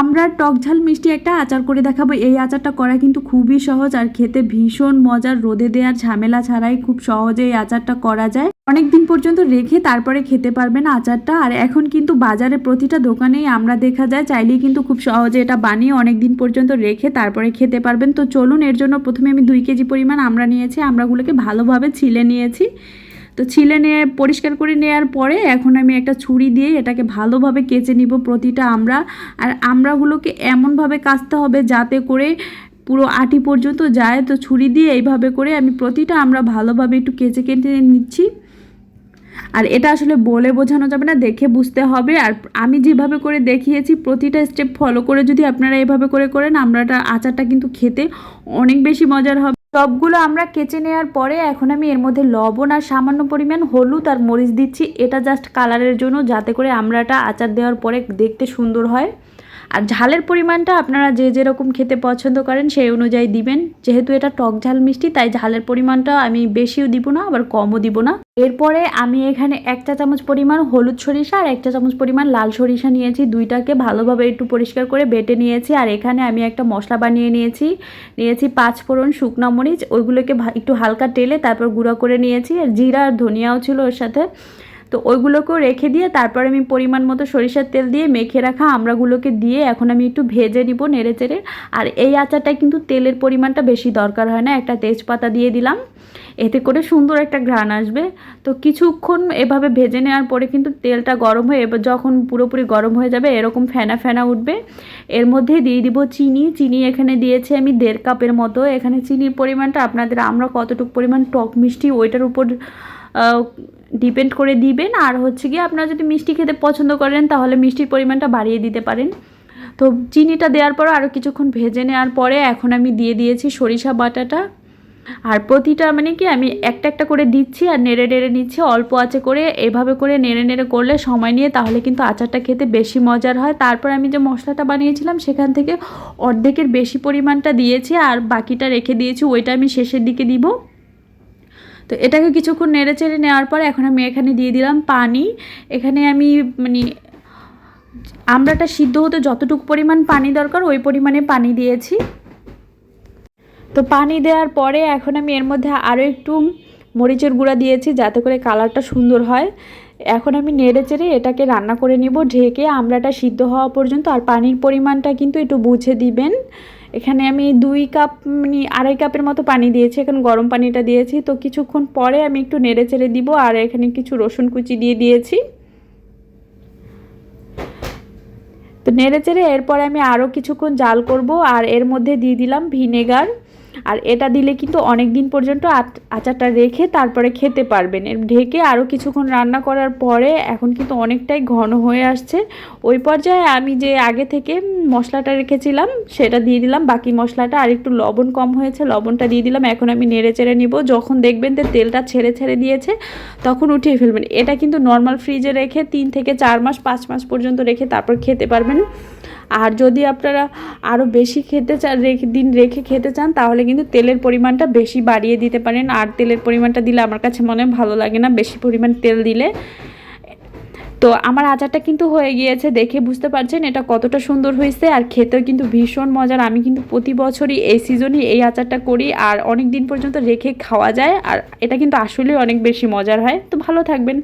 আমরা টক ঝাল মিষ্টি একটা আচার করে দেখাবো। এই আচারটা করা কিন্তু খুবই সহজ আর খেতে ভীষণ মজার। রোদে দেওয়ার ঝামেলা ছাড়াই খুব সহজে এই আচারটা করা যায়। অনেক দিন পর্যন্ত রেখে তারপরে খেতে পারবেন আচারটা। আর এখন কিন্তু বাজারে প্রতিটা দোকানেই আমরা দেখা যায়, চাইলেই কিন্তু খুব সহজে এটা বানিয়ে অনেক দিন পর্যন্ত রেখে তারপরে খেতে পারবেন। তো চলুন, এর জন্য প্রথমে আমি দুই কেজি পরিমাণ আমরা নিয়েছি। আমরাগুলোকে ভালোভাবে ছিলে নিয়েছি। তো ছিলে নিয়ে, পরিষ্কার করে নেওয়ার পরে এখন আমি একটা ছুরি দিয়ে এটাকে ভালোভাবে কেচে নিব প্রতিটা আমরা। আর আমরাগুলোকে এমনভাবে কাচতে হবে যাতে করে পুরো আটি পর্যন্ত যায়। তো ছুরি দিয়ে এইভাবে করে আমি প্রতিটা আমরা ভালোভাবে একটু কেচে কেটে নিচ্ছি। আর এটা আসলে বলে বোঝানো যাবে না, দেখে বুঝতে হবে। আর আমি যেভাবে করে দেখিয়েছি, প্রতিটা স্টেপ ফলো করে যদি আপনারা এভাবে করে করেন, আমরাটা, আচারটা কিন্তু খেতে অনেক বেশি মজার হবে। সবগুলো আমরা কেচে নেওয়ার পরে এখন আমি এর মধ্যে লবণ আর সামান্য পরিমাণ হলুদ আর মরিচ দিচ্ছি। এটা জাস্ট কালারের জন্য, যাতে করে আমরাটা আচার দেওয়ার পরে দেখতে সুন্দর হয়। আর ঝালের পরিমাণটা আপনারা যে যেরকম খেতে পছন্দ করেন সেই অনুযায়ী দিবেন। যেহেতু এটা টক ঝাল মিষ্টি, তাই ঝালের পরিমাণটা আমি বেশিও দিব না, আবার কমও দিব না। এরপরে আমি এখানে এক চা চামচ পরিমাণ হলুদ সরিষা আর এক চা চামচ পরিমাণ লাল সরিষা নিয়েছি। দুইটাকে ভালোভাবে একটু পরিষ্কার করে বেটে নিয়েছি আর এখানে আমি একটা মশলা বানিয়ে নিয়েছি। নিয়েছি পাঁচ ফোড়ন শুকনো মরিচ, ওইগুলোকে একটু হালকা টেলে তারপর গুঁড়ো করে নিয়েছি। আর জিরা আর ধনিয়াও ছিল ওর সাথে। তো ওইগুলোকেও রেখে দিয়ে তারপর আমি পরিমাণ মতো সরিষার তেল দিয়ে মেখে রাখা আমড়াগুলোকে দিয়ে এখন আমি একটু ভেজে নিব নেড়ে চেড়ে। আর এই আচারটায় কিন্তু তেলের পরিমাণটা বেশি দরকার হয় না, একটা তেজপাতা দিয়ে দিলাম। এতে করে সুন্দর একটা ঘ্রাণ আসবে। তো কিছুক্ষণ এভাবে ভেজে নেওয়ার পরে কিন্তু তেলটা গরম হয়ে এবার যখন পুরোপুরি গরম হয়ে যাবে এরকম ফেনা ফেনা উঠবে। এর মধ্যে দিয়ে দিব চিনি। চিনি এখানে দিয়েছি আমি দেড় কাপের মতো। এখানে চিনির পরিমাণটা আপনাদের আমরা কতটুকু পরিমাণ টক মিষ্টি ওইটার উপর ডিপেন্ড করে দিবেন। আর হচ্ছে গিয়ে আপনারা যদি মিষ্টি খেতে পছন্দ করেন, তাহলে মিষ্টির পরিমাণটা বাড়িয়ে দিতে পারেন। তো চিনিটা দেওয়ার পর আরও কিছুক্ষণ ভেজে নেওয়ার পরে এখন আমি দিয়ে দিয়েছি সরিষা বাটাটা। আর প্রতিটা মানে কি আমি একটা একটা করে দিচ্ছি আর নেড়ে নেড়ে নিচ্ছি, অল্প আছে করে এভাবে করে নেড়ে নেড়ে করলে সময় নিয়ে তাহলে কিন্তু আচারটা খেতে বেশি মজার হয়। তারপর আমি যে মশলাটা বানিয়েছিলাম, সেখান থেকে অর্ধেকের বেশি পরিমাণটা দিয়েছি আর বাকিটা রেখে দিয়েছি, ওইটা আমি শেষের দিকে দিব। তো এটাকে কিছুক্ষণ নেড়ে চেড়ে নেওয়ার পর এখন আমি এখানে দিয়ে দিলাম পানি। এখানে আমি মানে আমড়াটা সিদ্ধ হতে যতটুকু পরিমাণ পানি দরকার ওই পরিমাণে পানি দিয়েছি। তো পানি দেওয়ার পরে এখন আমি এর মধ্যে আরও একটু মরিচের গুঁড়া দিয়েছি যাতে করে কালারটা সুন্দর হয়। এখন আমি নেড়ে চেড়ে এটাকে রান্না করে নিব, ঢেকে আমড়াটা সিদ্ধ হওয়া পর্যন্ত। আর পানির পরিমাণটা কিন্তু একটু বুঝে দিবেন। এখানে আমি দুই কাপ মানে আড়াই কাপের মতো পানি দিয়েছি, এখন গরম পানিটা দিয়েছি। তো কিছুক্ষণ পরে আমি একটু নেড়ে চেড়ে দিব, আর এখানে কিছু রসুন কুচি দিয়ে দিয়েছি। তো নেড়ে চেড়ে এরপরে আমি আরও কিছুক্ষণ জাল করব, আর এর মধ্যে দিয়ে দিলাম ভিনেগার। আর এটা দিলে কিন্তু অনেক দিন পর্যন্ত আচারটা রেখে তারপরে খেতে পারবেন। এর ঢেকে আরও কিছুক্ষণ রান্না করার পরে এখন কিন্তু অনেকটাই ঘন হয়ে আসছে। ওই পর্যায়ে আমি যে আগে থেকে মশলাটা রেখেছিলাম, সেটা দিয়ে দিলাম। বাকি মশলাটা আর একটু লবণ কম হয়েছে, লবণটা দিয়ে দিলাম। এখন আমি নেড়ে চেড়ে নিব। যখন দেখবেন যে তেলটা ছেড়ে ছেড়ে দিয়েছে, তখন উঠিয়ে ফেলবেন। এটা কিন্তু নর্মাল ফ্রিজে রেখে তিন থেকে চার মাস, পাঁচ মাস পর্যন্ত রেখে তারপর খেতে পারবেন। আর যদি আপনারা আরও বেশি খেতে চান, রেখে, দিন রেখে খেতে চান, তাহলে কিন্তু তেলের পরিমাণটা বেশি বাড়িয়ে দিতে পারেন। আর তেলের পরিমাণটা দিলে আমার কাছে মনে ভালো লাগে না, বেশি পরিমাণ তেল দিলে। তো আমার আচারটা কিন্তু হয়ে গিয়েছে, দেখে বুঝতে পারছেন এটা কতটা সুন্দর হয়েছে। আর খেতেও কিন্তু ভীষণ মজার। আমি কিন্তু প্রতি বছরই এই সিজনই এই আচারটা করি, আর অনেক দিন পর্যন্ত রেখে খাওয়া যায়। আর এটা কিন্তু আসলেই অনেক বেশি মজার হয়। তো ভালো থাকবেন।